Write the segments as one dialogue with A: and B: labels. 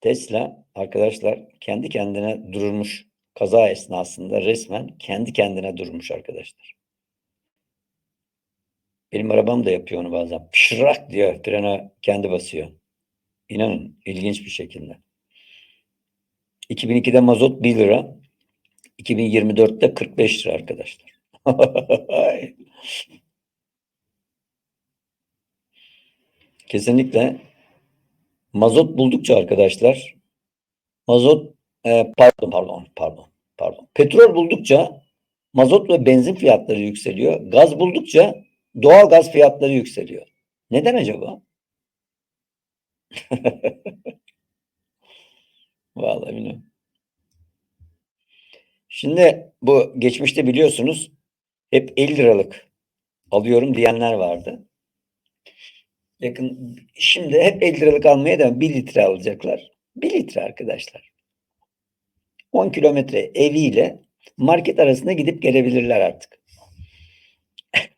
A: Tesla arkadaşlar kendi kendine durmuş kaza esnasında resmen kendi kendine durmuş arkadaşlar. Benim arabam da yapıyor onu bazen. Pşırak diyor frene kendi basıyor. İnanın ilginç bir şekilde. 2002'de mazot 1 lira. 2024'te 45 lira arkadaşlar. Kesinlikle mazot buldukça arkadaşlar mazot e, pardon pardon pardon pardon petrol buldukça mazot ve benzin fiyatları yükseliyor. Gaz buldukça doğal gaz fiyatları yükseliyor. Neden acaba? Vallahi bilmiyorum. Şimdi bu geçmişte biliyorsunuz hep 50 liralık alıyorum diyenler vardı. Yakın şimdi hep 50 liralık almaya da 1 litre alacaklar. 1 litre arkadaşlar. 10 kilometre eviyle market arasında gidip gelebilirler artık.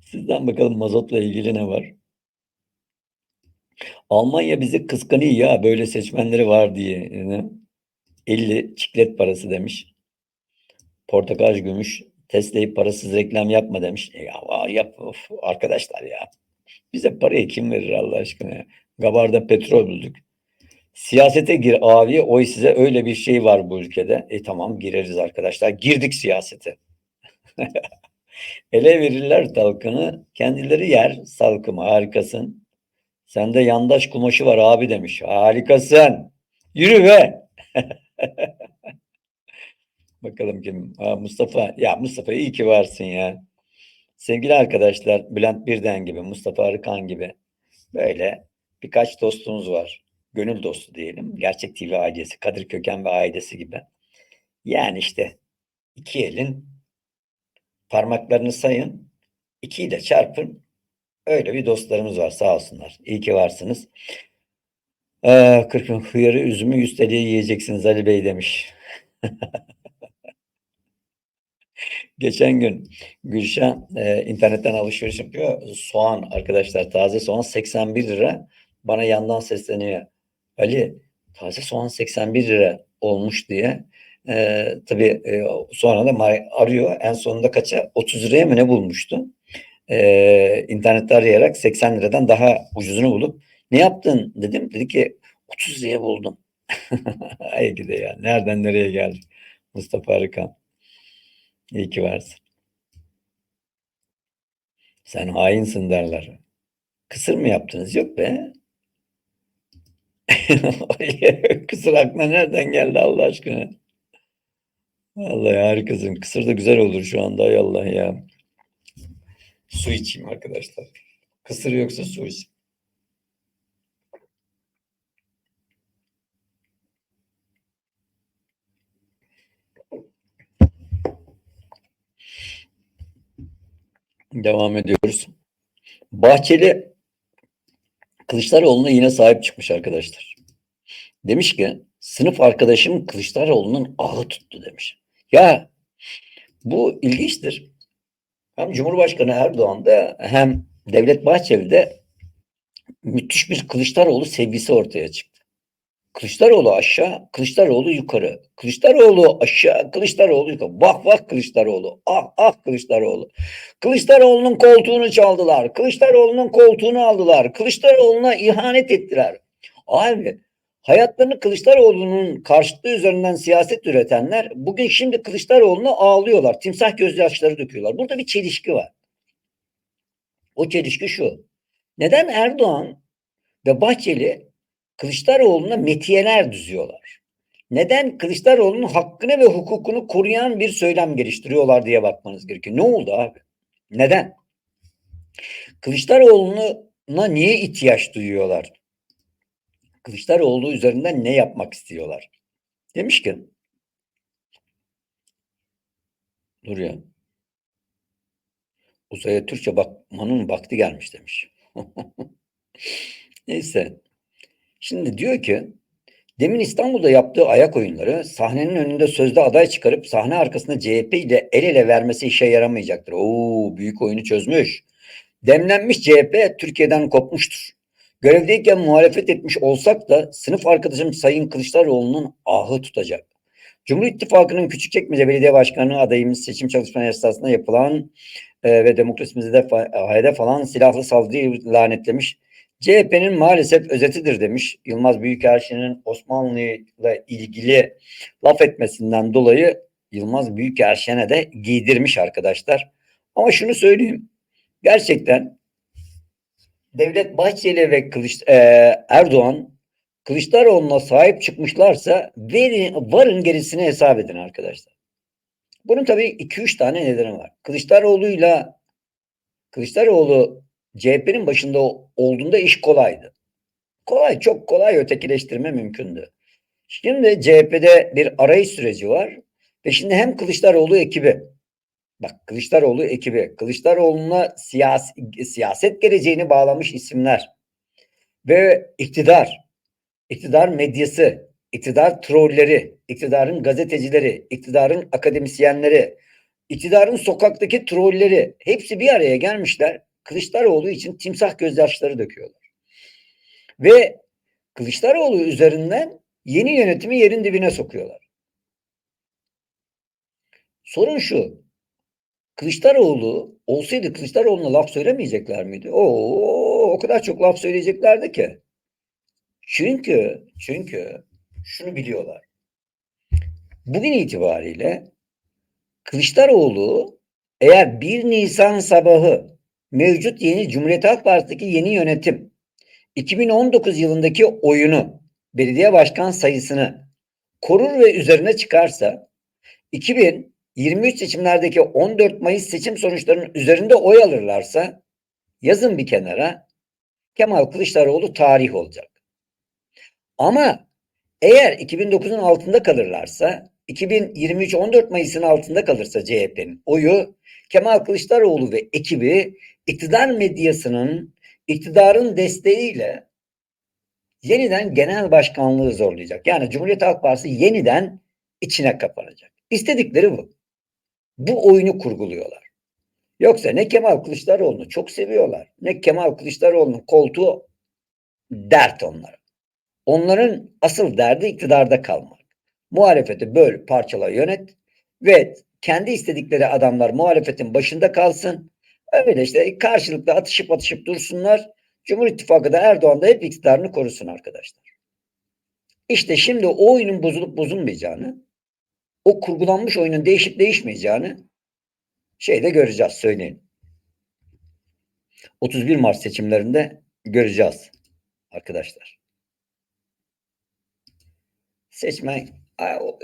A: Sizden bakalım mazotla ilgili ne var? Almanya bizi kıskanıyor ya böyle seçmenleri var diye. Yani 50 çiklet parası demiş. Portakal gümüş. Tesla'yı parasız reklam yapma demiş. E ya yap of, arkadaşlar ya. Bize parayı kim verir Allah aşkına? Gabar'da petrol bulduk. Siyasete gir abi. Oy size öyle bir şey var bu ülkede. E tamam gireriz arkadaşlar. Girdik siyasete. Ele verirler talkını. Kendileri yer salkımı. Harikasın. Sende yandaş kumaşı var abi demiş. Harikasın. Yürü be. Bakalım kim? Aa, Mustafa. Ya Mustafa iyi ki varsın ya. Sevgili arkadaşlar Bülent Birden gibi, Mustafa Arıkan gibi böyle birkaç dostumuz var. Gönül dostu diyelim. Gerçek TV ailesi, Kadir Köken ve ailesi gibi. Yani işte iki elin parmaklarını sayın, ikiyle çarpın. Öyle bir dostlarımız var sağ olsunlar. İyi ki varsınız. Ee, 40 hıyarı üzümü 100 TL'ye yiyeceksiniz Ali Bey demiş. Geçen gün Gülşen e, internetten alışveriş yapıyor. Soğan arkadaşlar taze soğan 81 lira. Bana yandan sesleniyor. Ali taze soğan 81 lira olmuş diye. E, tabii e, sonra da arıyor. En sonunda kaça? 30 liraya mı ne bulmuştu? E, internette arayarak 80 liradan daha ucuzunu bulup ne yaptın dedim. Dedi ki 30 liraya buldum. Ay gide ya. Nereden nereye geldik? Mustafa Arıkan. İyi ki varsın. Sen hainsin derler. Kısır mı yaptınız? Yok be. Kısır aklına nereden geldi Allah aşkına? Vallahi harikasın. Kısır da güzel olur şu anda. Ay Allah ya. Su içeyim arkadaşlar. Kısır yoksa su içeyim. Devam ediyoruz. Bahçeli Kılıçdaroğlu'na yine sahip çıkmış arkadaşlar. Demiş ki sınıf arkadaşım Kılıçdaroğlu'nun ağı tuttu demiş. Ya bu ilginçtir. Hem Cumhurbaşkanı Erdoğan da hem Devlet Bahçeli'de müthiş bir Kılıçdaroğlu sevgisi ortaya çıktı. Kılıçdaroğlu aşağı, Kılıçdaroğlu yukarı. Kılıçdaroğlu aşağı, Kılıçdaroğlu yukarı. Bak bak Kılıçdaroğlu. Ah ah Kılıçdaroğlu. Kılıçdaroğlu'nun koltuğunu çaldılar. Kılıçdaroğlu'nun koltuğunu aldılar. Kılıçdaroğlu'na ihanet ettiler. Abi hayatlarını Kılıçdaroğlu'nun karşıtlığı üzerinden siyaset üretenler bugün şimdi Kılıçdaroğlu'na ağlıyorlar. Timsah gözyaşları döküyorlar. Burada bir çelişki var. O çelişki şu. Neden Erdoğan ve Bahçeli Kılıçdaroğlu'na metiyeler düzüyorlar. Neden Kılıçdaroğlu'nun hakkını ve hukukunu koruyan bir söylem geliştiriyorlar diye bakmanız gerekiyor. Ne oldu abi? Neden? Kılıçdaroğlu'na niye ihtiyaç duyuyorlar? Kılıçdaroğlu üzerinden ne yapmak istiyorlar? Demiş ki dur ya uzaya Türkçe bakmanın vakti gelmiş demiş. Neyse Şimdi diyor ki demin İstanbul'da yaptığı ayak oyunları sahnenin önünde sözde aday çıkarıp sahne arkasında CHP ile el ele vermesi işe yaramayacaktır. Oo büyük oyunu çözmüş. Demlenmiş CHP Türkiye'den kopmuştur. Görevdeyken muhalefet etmiş olsak da sınıf arkadaşım Sayın Kılıçdaroğlu'nun ahı tutacak. Cumhur İttifakı'nın Küçükçekmece Belediye Başkanı adayımız seçim çalışmaları esnasında yapılan e, ve demokrasimize de fa- hedef alan silahlı saldırıyı lanetlemiş. CHP'nin maalesef özetidir demiş. Yılmaz Büyükerşen'in Osmanlı'yla ilgili laf etmesinden dolayı Yılmaz Büyükerşen'e de giydirmiş arkadaşlar. Ama şunu söyleyeyim. Gerçekten Devlet Bahçeli ve Kılıç, e, Erdoğan Kılıçdaroğlu'na sahip çıkmışlarsa verin, varın gerisini hesap edin arkadaşlar. Bunun tabii 2-3 tane nedeni var. Kılıçdaroğlu'yla Kılıçdaroğlu CHP'nin başında olduğunda iş kolaydı. Kolay, çok kolay ötekileştirme mümkündü. Şimdi CHP'de bir arayış süreci var ve şimdi hem Kılıçdaroğlu ekibi Bak Kılıçdaroğlu ekibi, Kılıçdaroğlu'na siyasi, siyaset geleceğini bağlamış isimler ve iktidar, iktidar medyası, iktidar trolleri, iktidarın gazetecileri, iktidarın akademisyenleri, iktidarın sokaktaki trolleri hepsi bir araya gelmişler. Kılıçdaroğlu için timsah gözyaşları döküyorlar. Ve Kılıçdaroğlu üzerinden yeni yönetimi yerin dibine sokuyorlar. Sorun şu, Kılıçdaroğlu olsaydı Kılıçdaroğlu'na laf söylemeyecekler miydi? Oo, o kadar çok laf söyleyeceklerdi ki. Çünkü çünkü şunu biliyorlar. Bugün itibariyle Kılıçdaroğlu eğer 1 Nisan sabahı mevcut yeni Cumhuriyet Halk Partisi'ndeki yeni yönetim 2019 yılındaki oyunu belediye başkan sayısını korur ve üzerine çıkarsa 2000 23 seçimlerdeki 14 Mayıs seçim sonuçlarının üzerinde oy alırlarsa yazın bir kenara Kemal Kılıçdaroğlu tarih olacak. Ama eğer 2009'un altında kalırlarsa 2023 14 Mayıs'ın altında kalırsa CHP'nin oyu Kemal Kılıçdaroğlu ve ekibi iktidar medyasının iktidarın desteğiyle yeniden genel başkanlığı zorlayacak. Yani Cumhuriyet Halk Partisi yeniden içine kapanacak. İstedikleri bu bu oyunu kurguluyorlar. Yoksa ne Kemal Kılıçdaroğlu'nu çok seviyorlar ne Kemal Kılıçdaroğlu'nun koltuğu dert onlara. Onların asıl derdi iktidarda kalmak. Muhalefeti böyle parçala yönet ve kendi istedikleri adamlar muhalefetin başında kalsın. Öyle işte karşılıklı atışıp atışıp dursunlar. Cumhur İttifakı da Erdoğan da hep iktidarını korusun arkadaşlar. İşte şimdi o oyunun bozulup bozulmayacağını o kurgulanmış oyunun değişip değişmeyeceğini şeyde göreceğiz söyleyin. 31 Mart seçimlerinde göreceğiz arkadaşlar. Seçmen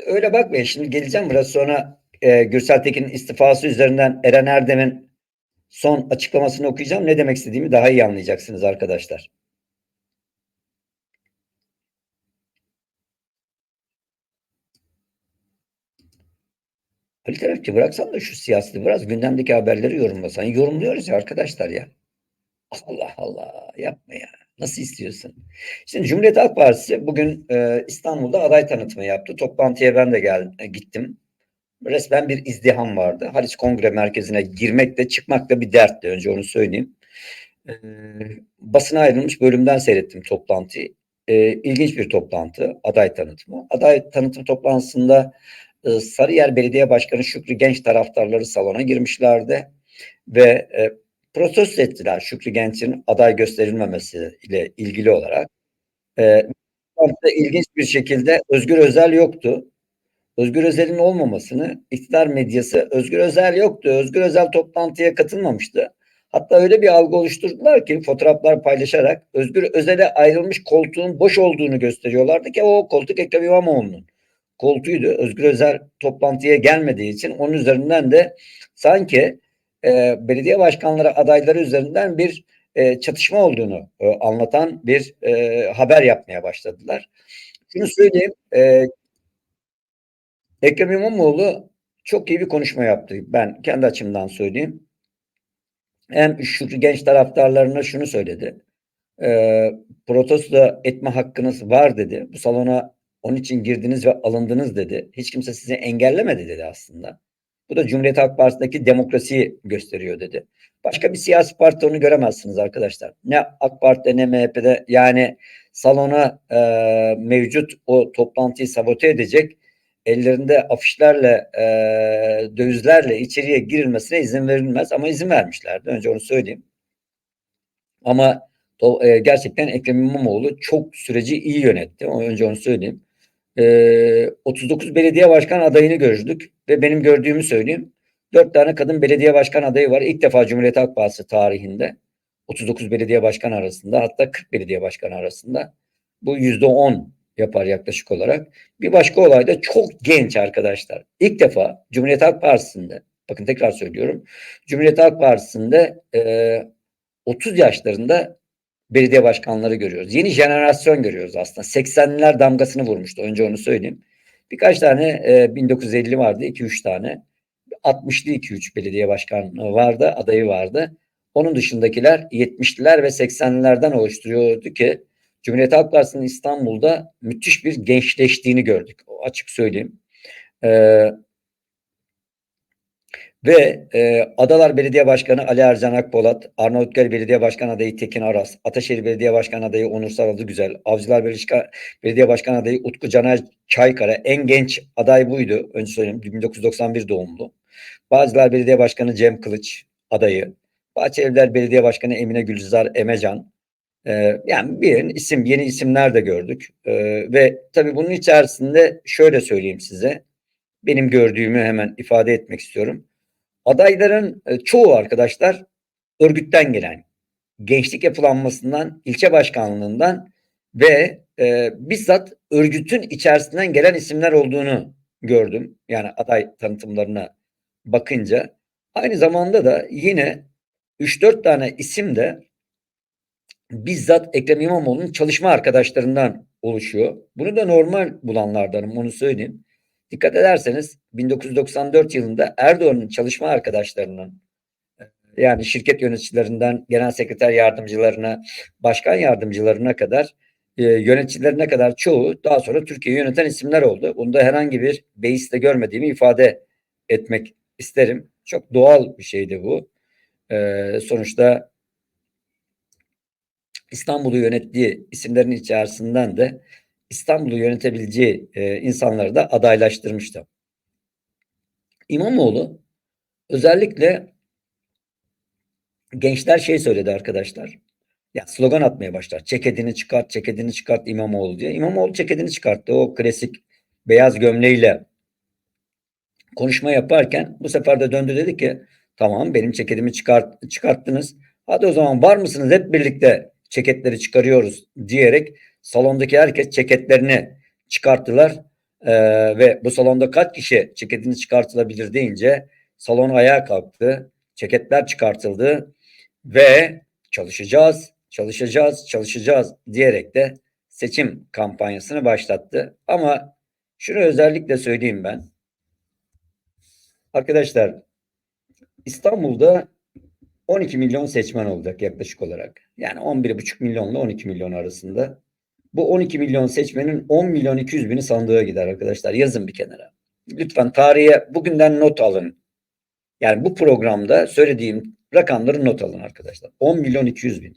A: öyle bakmayın şimdi geleceğim biraz sonra e, Gürsel Tekin'in istifası üzerinden Eren Erdem'in son açıklamasını okuyacağım. Ne demek istediğimi daha iyi anlayacaksınız arkadaşlar. Ali Tarafçı bıraksan da şu siyaseti biraz gündemdeki haberleri yorumlasan. Yorumluyoruz ya arkadaşlar ya. Allah Allah yapma ya. Nasıl istiyorsun? Şimdi Cumhuriyet Halk Partisi bugün e, İstanbul'da aday tanıtımı yaptı. Toplantıya ben de geldim, e, gittim. Resmen bir izdiham vardı. Haliç Kongre Merkezi'ne girmek de çıkmak da bir dertti. Önce onu söyleyeyim. E, basına ayrılmış bölümden seyrettim toplantıyı. E, ilginç bir toplantı. Aday tanıtımı. Aday tanıtım toplantısında e, Sarıyer Belediye Başkanı Şükrü Genç taraftarları salona girmişlerdi ve e, protesto ettiler Şükrü Genç'in aday gösterilmemesi ile ilgili olarak. E, ilginç bir şekilde Özgür Özel yoktu. Özgür Özel'in olmamasını iktidar medyası Özgür Özel yoktu. Özgür Özel toplantıya katılmamıştı. Hatta öyle bir algı oluşturdular ki fotoğraflar paylaşarak Özgür Özel'e ayrılmış koltuğun boş olduğunu gösteriyorlardı ki o koltuk Ekrem İmamoğlu'nun koltuğuydu. Özgür Özel toplantıya gelmediği için onun üzerinden de sanki e, belediye başkanları adayları üzerinden bir e, çatışma olduğunu e, anlatan bir e, haber yapmaya başladılar. Şunu söyleyeyim, e, Ekrem İmamoğlu çok iyi bir konuşma yaptı. Ben kendi açımdan söyleyeyim. Hem şu genç taraftarlarına şunu söyledi. E, protesto etme hakkınız var dedi. Bu salona onun için girdiniz ve alındınız dedi. Hiç kimse sizi engellemedi dedi aslında. Bu da Cumhuriyet Halk Partisi'ndeki demokrasiyi gösteriyor dedi. Başka bir siyasi parti onu göremezsiniz arkadaşlar. Ne AK Parti'de ne MHP'de yani salona e, mevcut o toplantıyı sabote edecek ellerinde afişlerle e, dövizlerle içeriye girilmesine izin verilmez ama izin vermişlerdi. Önce onu söyleyeyim. Ama e, gerçekten Ekrem İmamoğlu çok süreci iyi yönetti. Önce onu söyleyeyim. E, 39 belediye başkan adayını gördük ve benim gördüğümü söyleyeyim. 4 tane kadın belediye başkan adayı var. İlk defa Cumhuriyet Halk Partisi tarihinde 39 belediye başkan arasında hatta 40 belediye başkan arasında bu yüzde 10 yapar yaklaşık olarak. Bir başka olay da çok genç arkadaşlar. İlk defa Cumhuriyet Halk Partisi'nde bakın tekrar söylüyorum. Cumhuriyet Halk Partisi'nde e, 30 yaşlarında belediye başkanları görüyoruz. Yeni jenerasyon görüyoruz aslında. 80'ler damgasını vurmuştu. Önce onu söyleyeyim. Birkaç tane e, 1950 vardı. 2-3 tane. 60'lı 2-3 belediye başkanı vardı. Adayı vardı. Onun dışındakiler 70'liler ve 80'lilerden oluşturuyordu ki Cumhuriyet Halk Partisi'nin İstanbul'da müthiş bir gençleştiğini gördük. O açık söyleyeyim. Ee, ve e, Adalar Belediye Başkanı Ali Ercan Akpolat, Arnavutköy Belediye Başkan adayı Tekin Aras, Ataşehir Belediye Başkan adayı Onur Sarılı Güzel, Avcılar Belediye Başkan adayı Utku Caner Çaykara, en genç aday buydu. Önce söyleyeyim 1991 doğumlu. Bağcılar Belediye Başkanı Cem Kılıç adayı, Bahçelievler Belediye Başkanı Emine Gülizar Emecan, ee, yani bir isim, yeni isimler de gördük. Ee, ve tabii bunun içerisinde şöyle söyleyeyim size. Benim gördüğümü hemen ifade etmek istiyorum. Adayların e, çoğu arkadaşlar örgütten gelen, gençlik yapılanmasından, ilçe başkanlığından ve e, bizzat örgütün içerisinden gelen isimler olduğunu gördüm. Yani aday tanıtımlarına bakınca. Aynı zamanda da yine 3-4 tane isim de bizzat Ekrem İmamoğlu'nun çalışma arkadaşlarından oluşuyor. Bunu da normal bulanlardanım onu söyleyeyim. Dikkat ederseniz 1994 yılında Erdoğan'ın çalışma arkadaşlarının yani şirket yöneticilerinden genel sekreter yardımcılarına, başkan yardımcılarına kadar e, yöneticilerine kadar çoğu daha sonra Türkiye'yi yöneten isimler oldu. Bunda herhangi bir beis görmediğimi ifade etmek isterim. Çok doğal bir şeydi bu. E, sonuçta İstanbul'u yönettiği isimlerin içerisinden de İstanbul'u yönetebileceği e, insanları da adaylaştırmıştı. İmamoğlu özellikle gençler şey söyledi arkadaşlar. Ya slogan atmaya başlar. Ceketini çıkart, ceketini çıkart İmamoğlu diye. İmamoğlu ceketini çıkarttı. O klasik beyaz gömleğiyle konuşma yaparken bu sefer de döndü dedi ki tamam benim ceketimi çıkart, çıkarttınız. Hadi o zaman var mısınız hep birlikte ceketleri çıkarıyoruz diyerek salondaki herkes ceketlerini çıkarttılar. Ee, ve bu salonda kaç kişi ceketini çıkartılabilir deyince salon ayağa kalktı. Ceketler çıkartıldı ve çalışacağız, çalışacağız, çalışacağız diyerek de seçim kampanyasını başlattı. Ama şunu özellikle söyleyeyim ben. Arkadaşlar İstanbul'da 12 milyon seçmen olacak yaklaşık olarak. Yani 11,5 milyonla 12 milyon arasında. Bu 12 milyon seçmenin 10 milyon 200 bini sandığa gider arkadaşlar. Yazın bir kenara. Lütfen tarihe bugünden not alın. Yani bu programda söylediğim rakamları not alın arkadaşlar. 10 milyon 200 bin.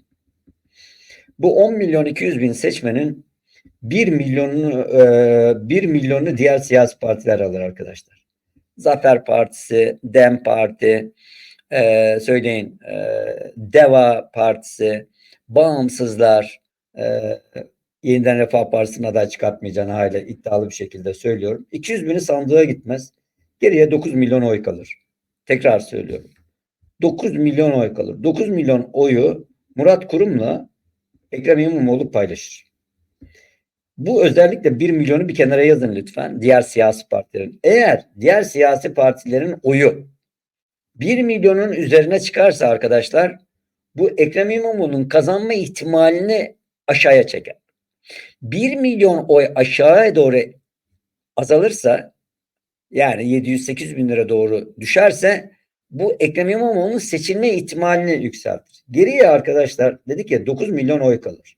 A: Bu 10 milyon 200 bin seçmenin 1 milyonunu 1 milyonunu diğer siyasi partiler alır arkadaşlar. Zafer Partisi, Dem Parti, e, söyleyin e, Deva Partisi, Bağımsızlar, e, Yeniden Refah Partisi'nin aday çıkartmayacağını hala iddialı bir şekilde söylüyorum. 200 bini sandığa gitmez. Geriye 9 milyon oy kalır. Tekrar söylüyorum. 9 milyon oy kalır. 9 milyon oyu Murat Kurum'la Ekrem İmamoğlu paylaşır. Bu özellikle 1 milyonu bir kenara yazın lütfen. Diğer siyasi partilerin. Eğer diğer siyasi partilerin oyu 1 milyonun üzerine çıkarsa arkadaşlar bu Ekrem İmamoğlu'nun kazanma ihtimalini aşağıya çeker. 1 milyon oy aşağıya doğru azalırsa yani 700-800 bin lira doğru düşerse bu Ekrem İmamoğlu'nun seçilme ihtimalini yükseltir. Geriye arkadaşlar dedik ya 9 milyon oy kalır.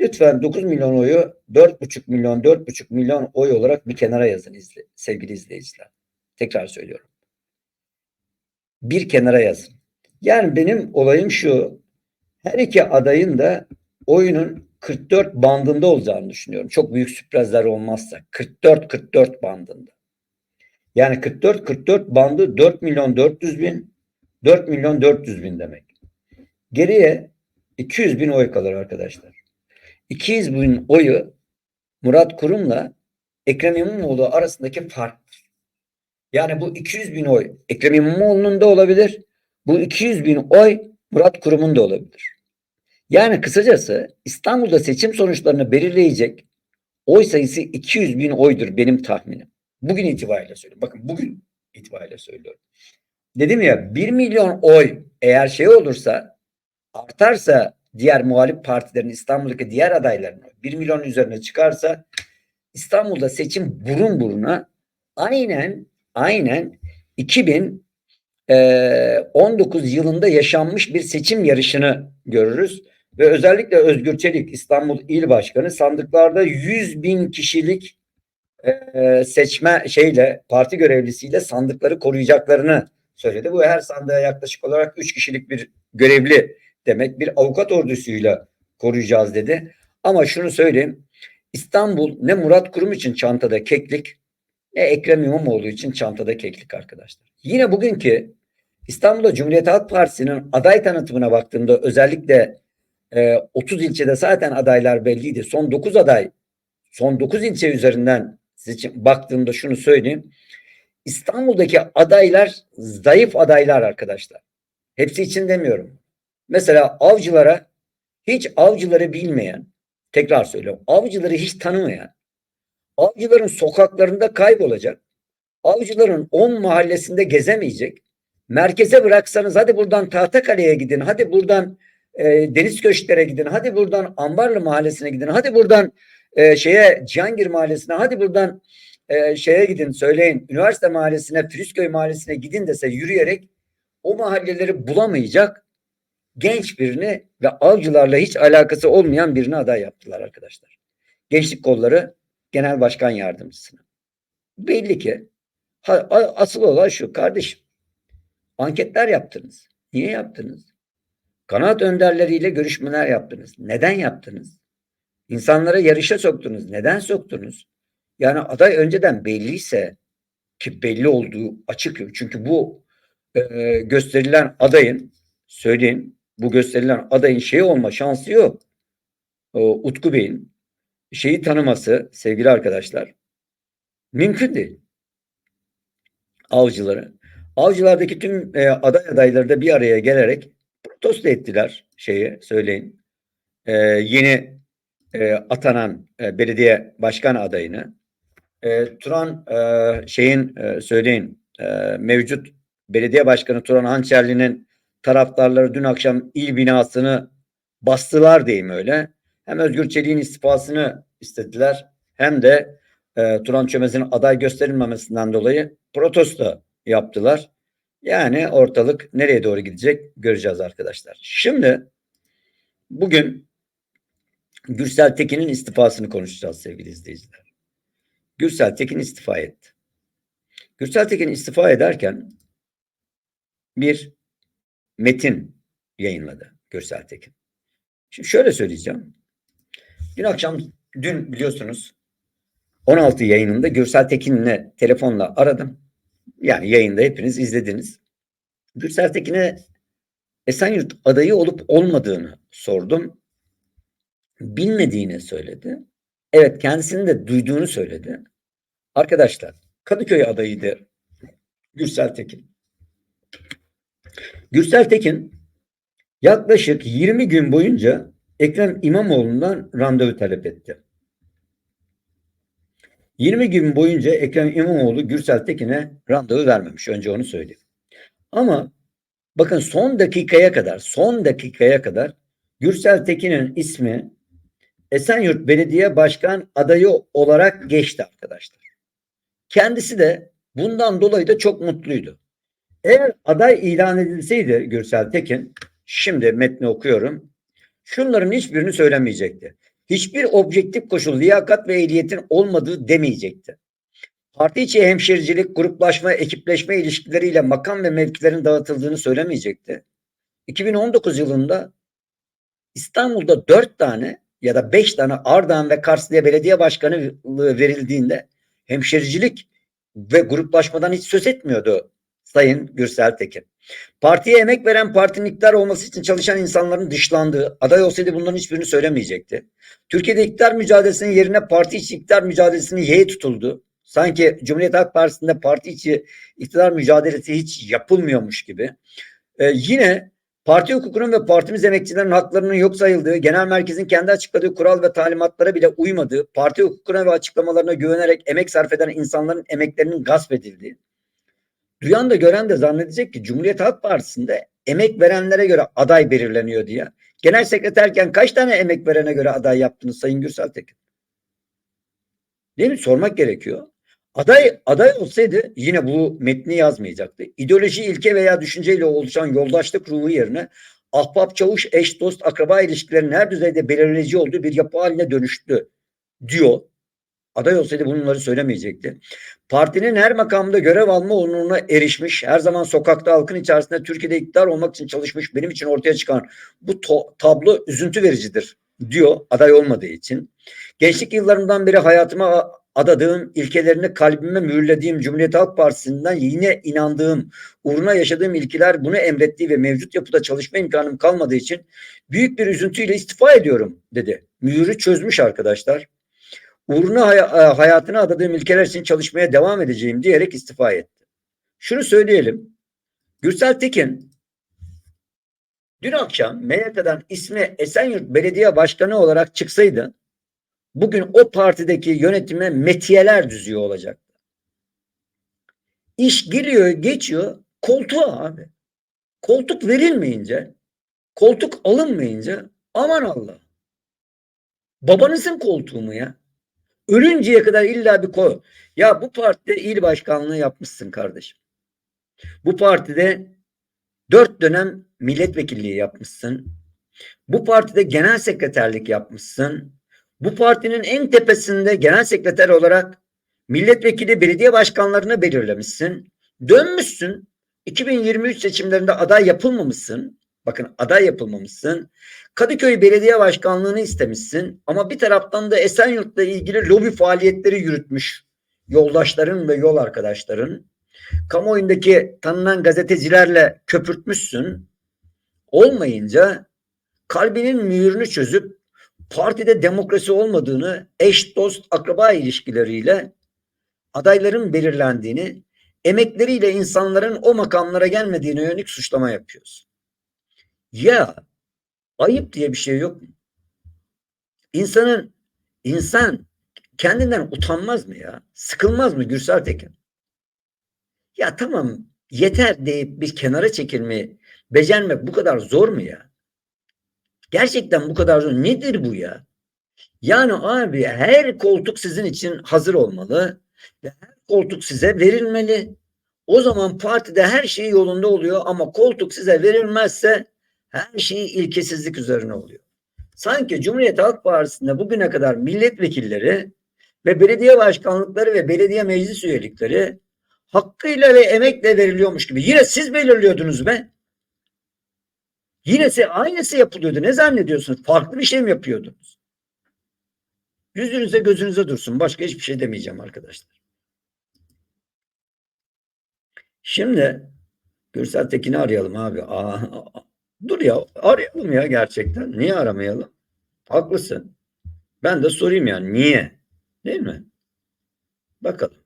A: Lütfen 9 milyon oyu 4,5 milyon 4,5 milyon oy olarak bir kenara yazın izle, sevgili izleyiciler. Tekrar söylüyorum. Bir kenara yazın. Yani benim olayım şu. Her iki adayın da oyunun 44 bandında olacağını düşünüyorum. Çok büyük sürprizler olmazsa. 44-44 bandında. Yani 44-44 bandı 4 milyon 400 bin 4 milyon 400 bin demek. Geriye 200 bin oy kalır arkadaşlar. 200 bin oyu Murat Kurum'la Ekrem İmamoğlu arasındaki fark. Yani bu 200 bin oy Ekrem İmamoğlu'nun da olabilir. Bu 200 bin oy Murat Kurum'un da olabilir. Yani kısacası İstanbul'da seçim sonuçlarını belirleyecek oy sayısı 200 bin oydur benim tahminim. Bugün itibariyle söylüyorum. Bakın bugün itibariyle söylüyorum. Dedim ya 1 milyon oy eğer şey olursa artarsa diğer muhalif partilerin İstanbul'daki diğer adayların 1 milyon üzerine çıkarsa İstanbul'da seçim burun buruna aynen aynen 2019 yılında yaşanmış bir seçim yarışını görürüz. Ve özellikle Özgür Çelik İstanbul İl Başkanı sandıklarda 100 bin kişilik e, seçme şeyle parti görevlisiyle sandıkları koruyacaklarını söyledi. Bu her sandığa yaklaşık olarak 3 kişilik bir görevli demek bir avukat ordusuyla koruyacağız dedi. Ama şunu söyleyeyim İstanbul ne Murat Kurum için çantada keklik ne Ekrem İmamoğlu için çantada keklik arkadaşlar. Yine bugünkü İstanbul'da Cumhuriyet Halk Partisi'nin aday tanıtımına baktığımda özellikle e, 30 ilçede zaten adaylar belliydi. Son 9 aday son 9 ilçe üzerinden seçim baktığımda şunu söyleyeyim. İstanbul'daki adaylar zayıf adaylar arkadaşlar. Hepsi için demiyorum. Mesela avcılara hiç avcıları bilmeyen, tekrar söylüyorum, avcıları hiç tanımayan, avcıların sokaklarında kaybolacak, avcıların 10 mahallesinde gezemeyecek, merkeze bıraksanız hadi buradan Tahtakale'ye gidin, hadi buradan e, Deniz Köşklere gidin, hadi buradan Ambarlı Mahallesi'ne gidin, hadi buradan e, şeye Cihangir Mahallesi'ne, hadi buradan e, şeye gidin söyleyin, Üniversite Mahallesi'ne, Friskoy Mahallesi'ne gidin dese yürüyerek o mahalleleri bulamayacak genç birini ve avcılarla hiç alakası olmayan birini aday yaptılar arkadaşlar. Gençlik Kolları Genel Başkan Yardımcısını. Belli ki asıl olay şu kardeşim. Anketler yaptınız. Niye yaptınız? Kanaat önderleriyle görüşmeler yaptınız. Neden yaptınız? İnsanlara yarışa soktunuz. Neden soktunuz? Yani aday önceden belliyse ki belli olduğu açık. Çünkü bu e, gösterilen adayın söyleyeyim bu gösterilen adayın şey olma şansı yok. O, Utku Bey'in şeyi tanıması sevgili arkadaşlar mümkün değil. Avcıları. Avcılardaki tüm e, aday adayları da bir araya gelerek protesto ettiler şeyi söyleyin. E, yeni e, atanan e, belediye başkan adayını. E, Turan e, şeyin e, söyleyin e, mevcut belediye başkanı Turan Hançerli'nin taraftarları dün akşam il binasını bastılar diyeyim öyle. Hem Özgür Çelik'in istifasını istediler hem de e, Turan Çömez'in aday gösterilmemesinden dolayı protesto yaptılar. Yani ortalık nereye doğru gidecek göreceğiz arkadaşlar. Şimdi bugün Gürsel Tekin'in istifasını konuşacağız sevgili izleyiciler. Gürsel Tekin istifa etti. Gürsel Tekin istifa ederken bir metin yayınladı Gürsel Tekin. Şimdi şöyle söyleyeceğim. Dün akşam, dün biliyorsunuz 16 yayınında Gürsel Tekin'le telefonla aradım. Yani yayında hepiniz izlediniz. Gürsel Tekin'e Esenyurt adayı olup olmadığını sordum. Bilmediğini söyledi. Evet kendisinin de duyduğunu söyledi. Arkadaşlar Kadıköy adayıydı Gürsel Tekin. Gürsel Tekin yaklaşık 20 gün boyunca Ekrem İmamoğlu'ndan randevu talep etti. 20 gün boyunca Ekrem İmamoğlu Gürsel Tekin'e randevu vermemiş. Önce onu söyleyeyim. Ama bakın son dakikaya kadar, son dakikaya kadar Gürsel Tekin'in ismi Esenyurt Belediye Başkan adayı olarak geçti arkadaşlar. Kendisi de bundan dolayı da çok mutluydu. Eğer aday ilan edilseydi Gürsel Tekin, şimdi metni okuyorum. Şunların hiçbirini söylemeyecekti. Hiçbir objektif koşul, liyakat ve ehliyetin olmadığı demeyecekti. parti içi hemşericilik, gruplaşma, ekipleşme ilişkileriyle makam ve mevkilerin dağıtıldığını söylemeyecekti. 2019 yılında İstanbul'da dört tane ya da beş tane Ardahan ve Kars diye belediye başkanı verildiğinde hemşericilik ve gruplaşmadan hiç söz etmiyordu Sayın Gürsel Tekin. Partiye emek veren partinin iktidar olması için çalışan insanların dışlandığı, aday olsaydı bunların hiçbirini söylemeyecekti. Türkiye'de iktidar mücadelesinin yerine parti içi iktidar mücadelesinin yeğe tutuldu. Sanki Cumhuriyet Halk Partisi'nde parti içi iktidar mücadelesi hiç yapılmıyormuş gibi. Ee, yine parti hukukunun ve partimiz emekçilerin haklarının yok sayıldığı, genel merkezin kendi açıkladığı kural ve talimatlara bile uymadığı, parti hukukuna ve açıklamalarına güvenerek emek sarf eden insanların emeklerinin gasp edildiği, Duyan da gören de zannedecek ki Cumhuriyet Halk Partisi'nde emek verenlere göre aday belirleniyor diye. Genel sekreterken kaç tane emek verene göre aday yaptınız Sayın Gürsel Tekin? Değil mi? Sormak gerekiyor. Aday aday olsaydı yine bu metni yazmayacaktı. İdeoloji, ilke veya düşünceyle oluşan yoldaşlık ruhu yerine ahbap, çavuş, eş, dost, akraba ilişkilerinin her düzeyde belirleyici olduğu bir yapı haline dönüştü diyor. Aday olsaydı bunları söylemeyecekti. Partinin her makamda görev alma onuruna erişmiş, her zaman sokakta halkın içerisinde Türkiye'de iktidar olmak için çalışmış, benim için ortaya çıkan bu tablo üzüntü vericidir diyor aday olmadığı için. Gençlik yıllarımdan beri hayatıma adadığım, ilkelerini kalbime mühürlediğim Cumhuriyet Halk Partisi'nden yine inandığım, uğruna yaşadığım ilkeler bunu emrettiği ve mevcut yapıda çalışma imkanım kalmadığı için büyük bir üzüntüyle istifa ediyorum dedi. Mühürü çözmüş arkadaşlar uğruna hay- e, hayatını adadığım ilkeler için çalışmaya devam edeceğim diyerek istifa etti. Şunu söyleyelim. Gürsel Tekin dün akşam MHP'den ismi Esenyurt Belediye Başkanı olarak çıksaydı bugün o partideki yönetime metiyeler düzüyor olacaktı. İş geliyor geçiyor koltuğa abi. Koltuk verilmeyince koltuk alınmayınca aman Allah. Babanızın koltuğu mu ya? Ölünceye kadar illa bir koy. Ya bu partide il başkanlığı yapmışsın kardeşim. Bu partide dört dönem milletvekilliği yapmışsın. Bu partide genel sekreterlik yapmışsın. Bu partinin en tepesinde genel sekreter olarak milletvekili belediye başkanlarını belirlemişsin. Dönmüşsün. 2023 seçimlerinde aday yapılmamışsın. Bakın aday yapılmamışsın. Kadıköy Belediye Başkanlığı'nı istemişsin ama bir taraftan da Esenyurt'la ilgili lobi faaliyetleri yürütmüş yoldaşların ve yol arkadaşların. Kamuoyundaki tanınan gazetecilerle köpürtmüşsün. Olmayınca kalbinin mühürünü çözüp partide demokrasi olmadığını eş dost akraba ilişkileriyle adayların belirlendiğini emekleriyle insanların o makamlara gelmediğine yönelik suçlama yapıyorsun. Ya ayıp diye bir şey yok mu? İnsanın insan kendinden utanmaz mı ya? Sıkılmaz mı Gürsel Tekin? Ya tamam yeter deyip bir kenara çekilmeyi becermek bu kadar zor mu ya? Gerçekten bu kadar zor. Nedir bu ya? Yani abi her koltuk sizin için hazır olmalı ve her koltuk size verilmeli. O zaman partide her şey yolunda oluyor ama koltuk size verilmezse her şey ilkesizlik üzerine oluyor. Sanki Cumhuriyet Halk Partisi'nde bugüne kadar milletvekilleri ve belediye başkanlıkları ve belediye meclis üyelikleri hakkıyla ve emekle veriliyormuş gibi. Yine siz belirliyordunuz be. Yine size aynısı yapılıyordu. Ne zannediyorsunuz? Farklı bir şey mi yapıyordunuz? Yüzünüze gözünüze dursun. Başka hiçbir şey demeyeceğim arkadaşlar. Şimdi Gürsel Tekin'i arayalım abi. Aa, Dur ya arayalım ya gerçekten. Niye aramayalım? Haklısın. Ben de sorayım yani niye? Değil mi? Bakalım.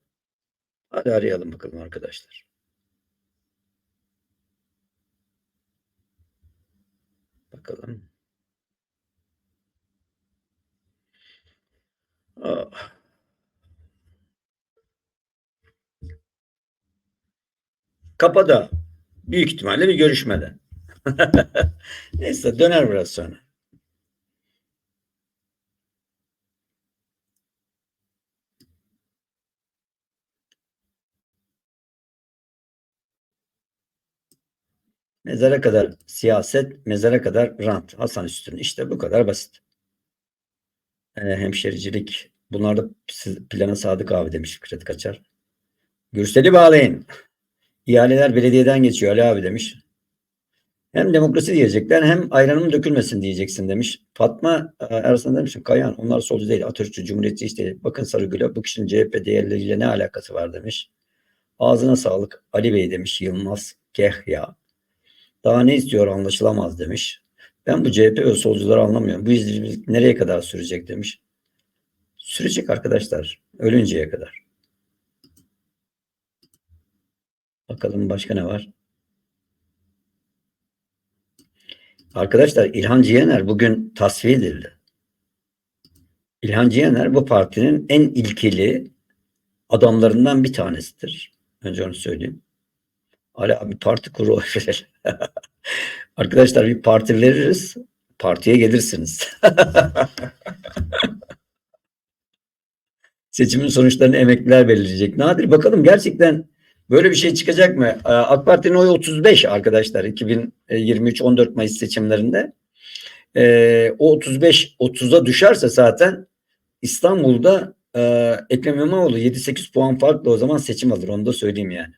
A: Hadi arayalım bakalım arkadaşlar. Bakalım. Ah. Kapıda. Büyük ihtimalle bir görüşmede. Neyse döner biraz sonra. Mezara kadar siyaset, mezara kadar rant. Hasan Üstün. İşte bu kadar basit. Ee, hemşericilik. Bunlar da plana sadık abi demiş Fikret Kaçar. Gürsel'i bağlayın. İhaleler belediyeden geçiyor Ali abi demiş. Hem demokrasi diyecekler hem ayranım dökülmesin diyeceksin demiş. Fatma e, Ersan demiş ki Kayan onlar solcu değil Atatürkçü Cumhuriyetçi işte bakın Sarıgül'e bu kişinin CHP değerleriyle ne alakası var demiş. Ağzına sağlık Ali Bey demiş Yılmaz Kehya. Daha ne istiyor anlaşılamaz demiş. Ben bu CHP ve solcuları anlamıyorum. Bu izleyicimiz nereye kadar sürecek demiş. Sürecek arkadaşlar. Ölünceye kadar. Bakalım başka ne var? Arkadaşlar İlhan Ciyener bugün tasfiye edildi. İlhan Ciyener bu partinin en ilkeli adamlarından bir tanesidir. Önce onu söyleyeyim. Hala bir parti kuru. Arkadaşlar bir parti veririz. Partiye gelirsiniz. Seçimin sonuçlarını emekliler belirleyecek. Nadir bakalım gerçekten böyle bir şey çıkacak mı? Ee, AK Parti'nin oyu 35 arkadaşlar 2023 14 Mayıs seçimlerinde. Ee, o 35 30'a düşerse zaten İstanbul'da e, Ekrem İmamoğlu 7-8 puan farklı o zaman seçim alır onu da söyleyeyim yani.